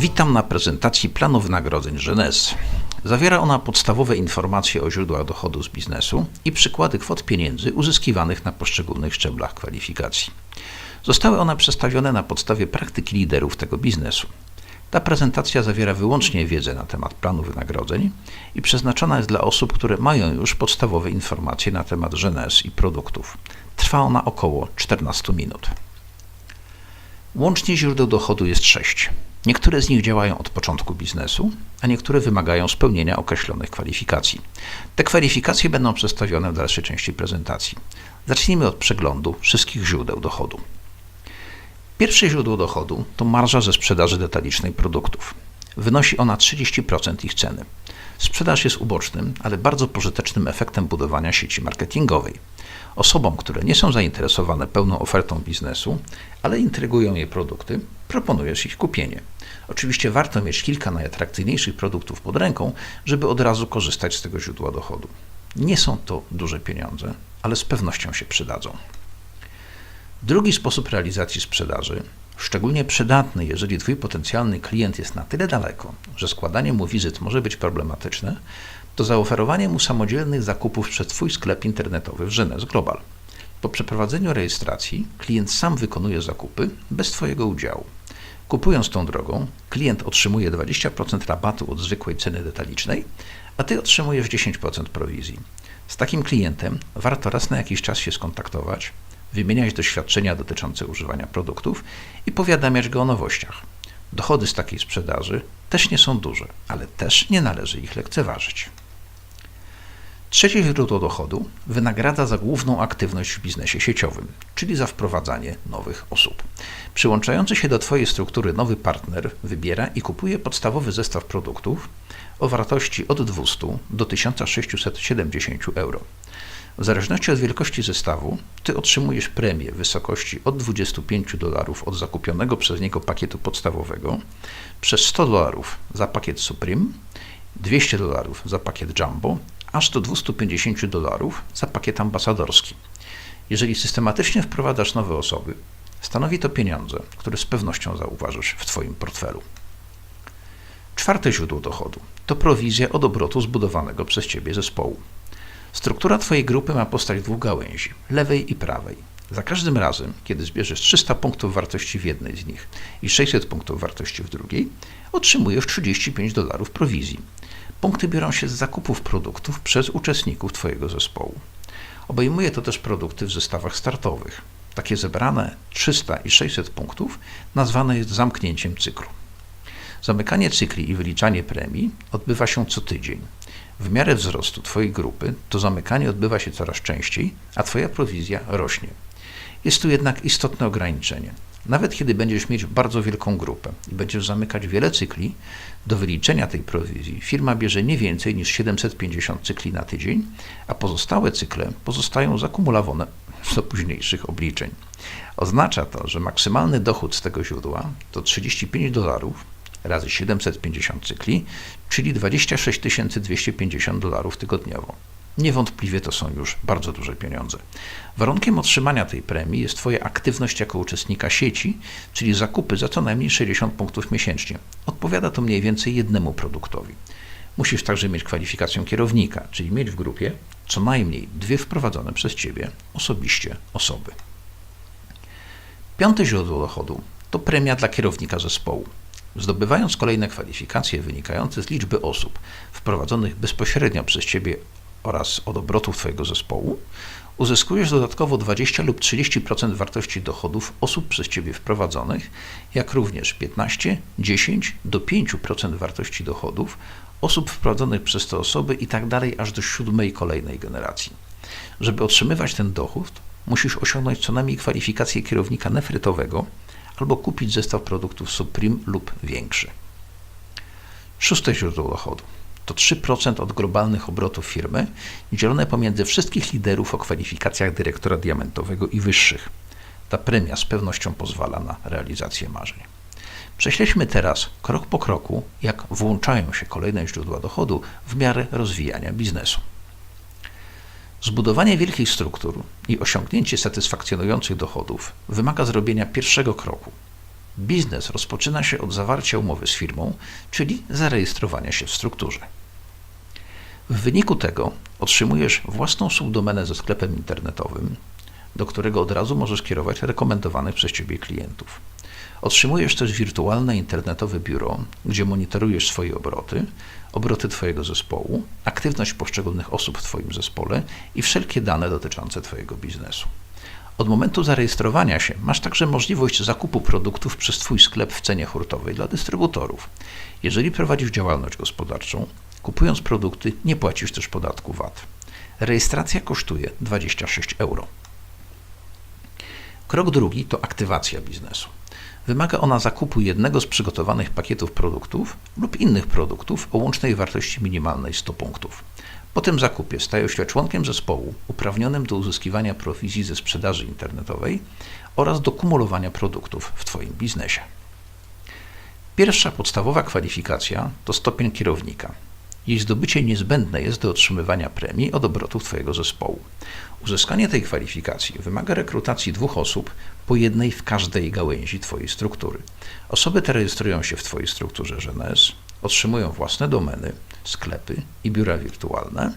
Witam na prezentacji planu wynagrodzeń Genes. Zawiera ona podstawowe informacje o źródłach dochodu z biznesu i przykłady kwot pieniędzy uzyskiwanych na poszczególnych szczeblach kwalifikacji. Zostały one przedstawione na podstawie praktyki liderów tego biznesu. Ta prezentacja zawiera wyłącznie wiedzę na temat planu wynagrodzeń i przeznaczona jest dla osób, które mają już podstawowe informacje na temat Genes i produktów. Trwa ona około 14 minut. Łącznie źródeł dochodu jest sześć. Niektóre z nich działają od początku biznesu, a niektóre wymagają spełnienia określonych kwalifikacji. Te kwalifikacje będą przedstawione w dalszej części prezentacji. Zacznijmy od przeglądu wszystkich źródeł dochodu. Pierwsze źródło dochodu to marża ze sprzedaży detalicznej produktów. Wynosi ona 30% ich ceny. Sprzedaż jest ubocznym, ale bardzo pożytecznym efektem budowania sieci marketingowej. Osobom, które nie są zainteresowane pełną ofertą biznesu, ale intrygują je produkty, proponujesz ich kupienie. Oczywiście warto mieć kilka najatrakcyjniejszych produktów pod ręką, żeby od razu korzystać z tego źródła dochodu. Nie są to duże pieniądze, ale z pewnością się przydadzą. Drugi sposób realizacji sprzedaży, szczególnie przydatny, jeżeli Twój potencjalny klient jest na tyle daleko, że składanie mu wizyt może być problematyczne, to zaoferowanie mu samodzielnych zakupów przez Twój sklep internetowy w Genes Global. Po przeprowadzeniu rejestracji klient sam wykonuje zakupy bez Twojego udziału. Kupując tą drogą, klient otrzymuje 20% rabatu od zwykłej ceny detalicznej, a Ty otrzymujesz 10% prowizji. Z takim klientem warto raz na jakiś czas się skontaktować, wymieniać doświadczenia dotyczące używania produktów i powiadamiać go o nowościach. Dochody z takiej sprzedaży też nie są duże, ale też nie należy ich lekceważyć. Trzecie źródło dochodu wynagradza za główną aktywność w biznesie sieciowym, czyli za wprowadzanie nowych osób. Przyłączający się do Twojej struktury nowy partner wybiera i kupuje podstawowy zestaw produktów o wartości od 200 do 1670 euro. W zależności od wielkości zestawu, Ty otrzymujesz premię w wysokości od 25 dolarów od zakupionego przez niego pakietu podstawowego, przez 100 dolarów za pakiet Supreme, 200 dolarów za pakiet Jumbo, aż do 250 dolarów za pakiet ambasadorski. Jeżeli systematycznie wprowadzasz nowe osoby, stanowi to pieniądze, które z pewnością zauważysz w Twoim portfelu. Czwarte źródło dochodu to prowizja od obrotu zbudowanego przez Ciebie zespołu. Struktura Twojej grupy ma postać dwóch gałęzi, lewej i prawej. Za każdym razem, kiedy zbierzesz 300 punktów wartości w jednej z nich i 600 punktów wartości w drugiej, otrzymujesz 35 dolarów prowizji. Punkty biorą się z zakupów produktów przez uczestników Twojego zespołu. Obejmuje to też produkty w zestawach startowych. Takie zebrane 300 i 600 punktów nazwane jest zamknięciem cyklu. Zamykanie cykli i wyliczanie premii odbywa się co tydzień. W miarę wzrostu Twojej grupy to zamykanie odbywa się coraz częściej, a Twoja prowizja rośnie. Jest tu jednak istotne ograniczenie. Nawet kiedy będziesz mieć bardzo wielką grupę i będziesz zamykać wiele cykli, do wyliczenia tej prowizji firma bierze nie więcej niż 750 cykli na tydzień, a pozostałe cykle pozostają zakumulowane do późniejszych obliczeń. Oznacza to, że maksymalny dochód z tego źródła to 35 dolarów razy 750 cykli, czyli 26 250 dolarów tygodniowo. Niewątpliwie to są już bardzo duże pieniądze. Warunkiem otrzymania tej premii jest Twoja aktywność jako uczestnika sieci, czyli zakupy za co najmniej 60 punktów miesięcznie. Odpowiada to mniej więcej jednemu produktowi. Musisz także mieć kwalifikację kierownika, czyli mieć w grupie co najmniej dwie wprowadzone przez Ciebie osobiście osoby. Piąte źródło dochodu to premia dla kierownika zespołu. Zdobywając kolejne kwalifikacje wynikające z liczby osób wprowadzonych bezpośrednio przez Ciebie oraz od obrotów Twojego zespołu, uzyskujesz dodatkowo 20 lub 30% wartości dochodów osób przez Ciebie wprowadzonych, jak również 15, 10 do 5% wartości dochodów osób wprowadzonych przez te osoby i tak dalej aż do siódmej kolejnej generacji. Żeby otrzymywać ten dochód, musisz osiągnąć co najmniej kwalifikację kierownika nefrytowego albo kupić zestaw produktów Supreme lub większy. Szóste źródło dochodu to 3% od globalnych obrotów firmy, dzielone pomiędzy wszystkich liderów o kwalifikacjach dyrektora diamentowego i wyższych. Ta premia z pewnością pozwala na realizację marzeń. Prześledźmy teraz krok po kroku, jak włączają się kolejne źródła dochodu w miarę rozwijania biznesu. Zbudowanie wielkich struktur i osiągnięcie satysfakcjonujących dochodów wymaga zrobienia pierwszego kroku Biznes rozpoczyna się od zawarcia umowy z firmą, czyli zarejestrowania się w strukturze. W wyniku tego otrzymujesz własną subdomenę ze sklepem internetowym, do którego od razu możesz kierować rekomendowanych przez Ciebie klientów. Otrzymujesz też wirtualne internetowe biuro, gdzie monitorujesz swoje obroty, obroty Twojego zespołu, aktywność poszczególnych osób w Twoim zespole i wszelkie dane dotyczące Twojego biznesu. Od momentu zarejestrowania się masz także możliwość zakupu produktów przez Twój sklep w cenie hurtowej dla dystrybutorów. Jeżeli prowadzisz działalność gospodarczą, kupując produkty nie płacisz też podatku VAT. Rejestracja kosztuje 26 euro. Krok drugi to aktywacja biznesu. Wymaga ona zakupu jednego z przygotowanych pakietów produktów lub innych produktów o łącznej wartości minimalnej 100 punktów. Po tym zakupie stajesz się członkiem zespołu uprawnionym do uzyskiwania prowizji ze sprzedaży internetowej oraz do kumulowania produktów w Twoim biznesie. Pierwsza podstawowa kwalifikacja to stopień kierownika. Jej zdobycie niezbędne jest do otrzymywania premii od obrotów Twojego zespołu. Uzyskanie tej kwalifikacji wymaga rekrutacji dwóch osób, po jednej w każdej gałęzi Twojej struktury. Osoby te rejestrują się w Twojej strukturze GNS, otrzymują własne domeny, sklepy i biura wirtualne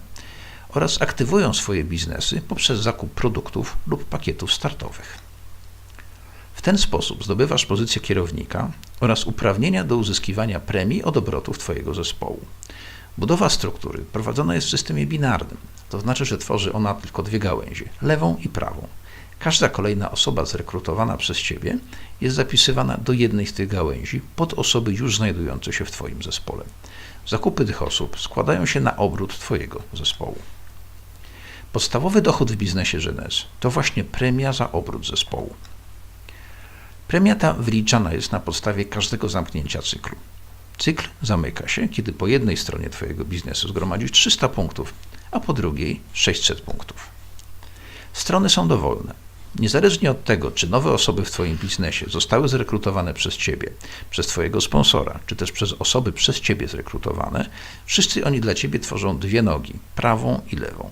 oraz aktywują swoje biznesy poprzez zakup produktów lub pakietów startowych. W ten sposób zdobywasz pozycję kierownika oraz uprawnienia do uzyskiwania premii od obrotów Twojego zespołu. Budowa struktury prowadzona jest w systemie binarnym, to znaczy, że tworzy ona tylko dwie gałęzie lewą i prawą. Każda kolejna osoba zrekrutowana przez Ciebie jest zapisywana do jednej z tych gałęzi pod osoby już znajdujące się w Twoim zespole. Zakupy tych osób składają się na obrót Twojego zespołu. Podstawowy dochód w biznesie GNS to właśnie premia za obrót zespołu. Premia ta wyliczana jest na podstawie każdego zamknięcia cyklu. Cykl zamyka się, kiedy po jednej stronie Twojego biznesu zgromadzisz 300 punktów, a po drugiej 600 punktów. Strony są dowolne. Niezależnie od tego, czy nowe osoby w Twoim biznesie zostały zrekrutowane przez Ciebie, przez Twojego sponsora, czy też przez osoby przez Ciebie zrekrutowane, wszyscy oni dla Ciebie tworzą dwie nogi, prawą i lewą.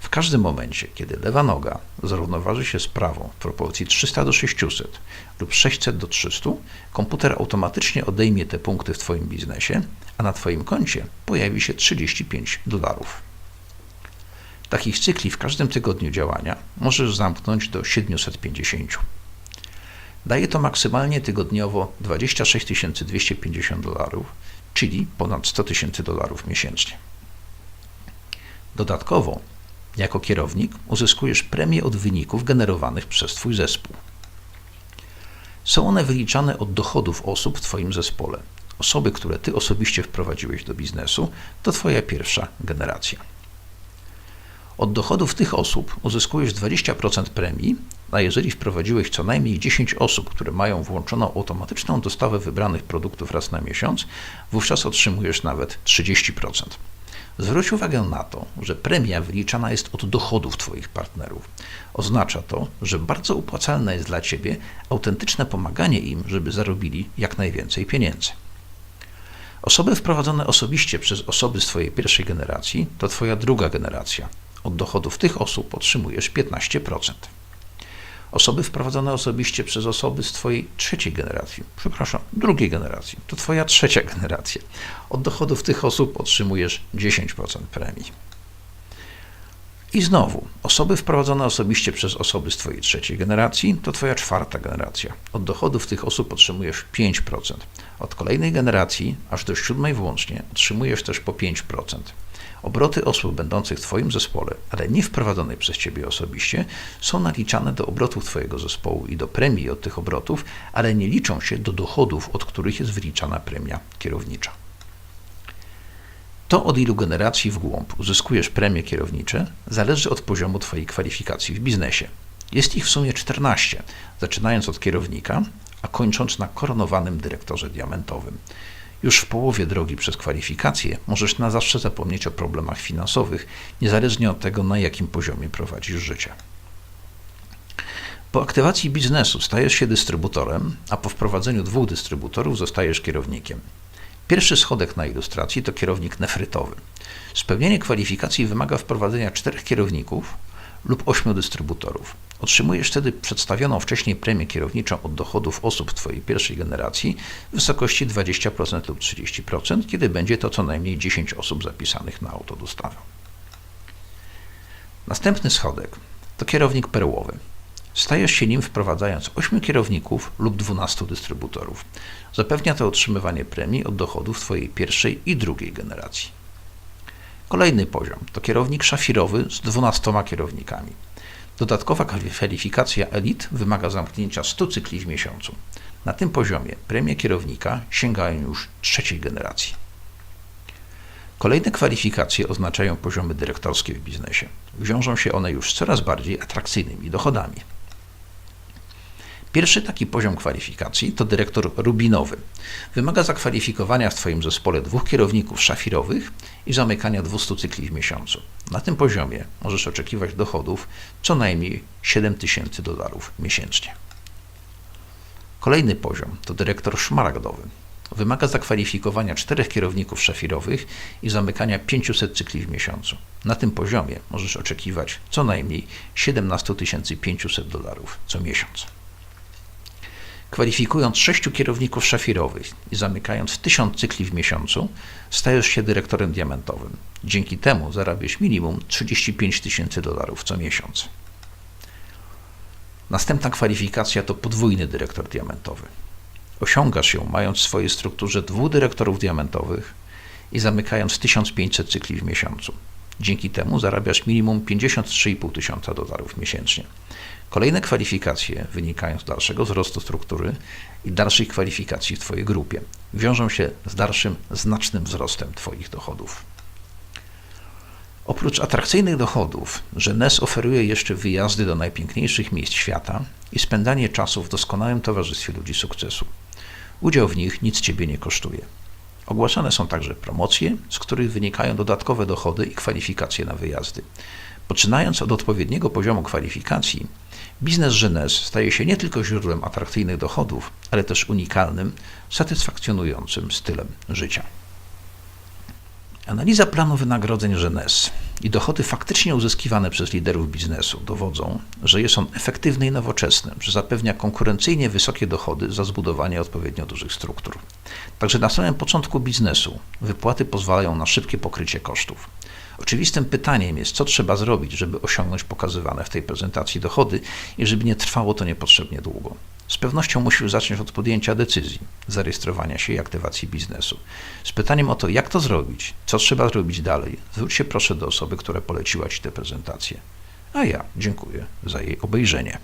W każdym momencie, kiedy lewa noga zrównoważy się z prawą w proporcji 300 do 600 lub 600 do 300, komputer automatycznie odejmie te punkty w Twoim biznesie, a na Twoim koncie pojawi się 35 dolarów. Takich cykli w każdym tygodniu działania możesz zamknąć do 750. Daje to maksymalnie tygodniowo 26 250 dolarów, czyli ponad 100 tysięcy dolarów miesięcznie. Dodatkowo, jako kierownik uzyskujesz premię od wyników generowanych przez Twój zespół. Są one wyliczane od dochodów osób w Twoim zespole. Osoby, które Ty osobiście wprowadziłeś do biznesu, to Twoja pierwsza generacja. Od dochodów tych osób uzyskujesz 20% premii, a jeżeli wprowadziłeś co najmniej 10 osób, które mają włączoną automatyczną dostawę wybranych produktów raz na miesiąc, wówczas otrzymujesz nawet 30%. Zwróć uwagę na to, że premia wyliczana jest od dochodów Twoich partnerów. Oznacza to, że bardzo opłacalne jest dla Ciebie autentyczne pomaganie im, żeby zarobili jak najwięcej pieniędzy. Osoby wprowadzone osobiście przez osoby z Twojej pierwszej generacji to Twoja druga generacja. Od dochodów tych osób otrzymujesz 15%. Osoby wprowadzone osobiście przez osoby z Twojej trzeciej generacji, przepraszam, drugiej generacji, to Twoja trzecia generacja. Od dochodów tych osób otrzymujesz 10% premii. I znowu, osoby wprowadzone osobiście przez osoby z Twojej trzeciej generacji to Twoja czwarta generacja. Od dochodów tych osób otrzymujesz 5%. Od kolejnej generacji, aż do siódmej włącznie, otrzymujesz też po 5%. Obroty osób będących w Twoim zespole, ale nie wprowadzonej przez Ciebie osobiście, są naliczane do obrotów Twojego zespołu i do premii od tych obrotów, ale nie liczą się do dochodów, od których jest wyliczana premia kierownicza. To, od ilu generacji w głąb uzyskujesz premie kierownicze, zależy od poziomu Twojej kwalifikacji w biznesie. Jest ich w sumie 14, zaczynając od kierownika, a kończąc na koronowanym dyrektorze diamentowym. Już w połowie drogi przez kwalifikacje możesz na zawsze zapomnieć o problemach finansowych, niezależnie od tego, na jakim poziomie prowadzisz życie. Po aktywacji biznesu stajesz się dystrybutorem, a po wprowadzeniu dwóch dystrybutorów zostajesz kierownikiem. Pierwszy schodek na ilustracji to kierownik nefrytowy. Spełnienie kwalifikacji wymaga wprowadzenia czterech kierowników lub ośmiu dystrybutorów. Otrzymujesz wtedy przedstawioną wcześniej premię kierowniczą od dochodów osób Twojej pierwszej generacji w wysokości 20% lub 30%, kiedy będzie to co najmniej 10 osób zapisanych na autodostawę. Następny schodek to kierownik perłowy. Stajesz się nim wprowadzając 8 kierowników lub 12 dystrybutorów. Zapewnia to otrzymywanie premii od dochodów Twojej pierwszej i drugiej generacji. Kolejny poziom to kierownik szafirowy z 12 kierownikami. Dodatkowa kwalifikacja elit wymaga zamknięcia 100 cykli w miesiącu. Na tym poziomie premie kierownika sięgają już trzeciej generacji. Kolejne kwalifikacje oznaczają poziomy dyrektorskie w biznesie. Wiążą się one już z coraz bardziej atrakcyjnymi dochodami. Pierwszy taki poziom kwalifikacji to dyrektor rubinowy. Wymaga zakwalifikowania w Twoim zespole dwóch kierowników szafirowych i zamykania 200 cykli w miesiącu. Na tym poziomie możesz oczekiwać dochodów co najmniej 7000 dolarów miesięcznie. Kolejny poziom to dyrektor szmaragdowy. Wymaga zakwalifikowania czterech kierowników szafirowych i zamykania 500 cykli w miesiącu. Na tym poziomie możesz oczekiwać co najmniej 17 500 dolarów co miesiąc. Kwalifikując sześciu kierowników szafirowych i zamykając 1000 cykli w miesiącu, stajesz się dyrektorem diamentowym. Dzięki temu zarabiasz minimum 35 tysięcy dolarów co miesiąc. Następna kwalifikacja to podwójny dyrektor diamentowy. Osiągasz ją mając w swojej strukturze dwóch dyrektorów diamentowych i zamykając 1500 cykli w miesiącu. Dzięki temu zarabiasz minimum 53,5 tysiąca dolarów miesięcznie. Kolejne kwalifikacje wynikają z dalszego wzrostu struktury i dalszych kwalifikacji w Twojej grupie. Wiążą się z dalszym znacznym wzrostem Twoich dochodów. Oprócz atrakcyjnych dochodów, NES oferuje jeszcze wyjazdy do najpiękniejszych miejsc świata i spędzanie czasu w doskonałym towarzystwie ludzi sukcesu. Udział w nich nic Ciebie nie kosztuje. Ogłaszane są także promocje, z których wynikają dodatkowe dochody i kwalifikacje na wyjazdy. Poczynając od odpowiedniego poziomu kwalifikacji, biznes Genes staje się nie tylko źródłem atrakcyjnych dochodów, ale też unikalnym, satysfakcjonującym stylem życia. Analiza planu wynagrodzeń Genes i dochody faktycznie uzyskiwane przez liderów biznesu dowodzą, że jest on efektywny i nowoczesny, że zapewnia konkurencyjnie wysokie dochody za zbudowanie odpowiednio dużych struktur. Także na samym początku biznesu wypłaty pozwalają na szybkie pokrycie kosztów. Oczywistym pytaniem jest, co trzeba zrobić, żeby osiągnąć pokazywane w tej prezentacji dochody i żeby nie trwało to niepotrzebnie długo. Z pewnością musisz zacząć od podjęcia decyzji, zarejestrowania się i aktywacji biznesu. Z pytaniem o to, jak to zrobić, co trzeba zrobić dalej, zwróć się proszę do osoby, która poleciła Ci tę prezentację. A ja dziękuję za jej obejrzenie.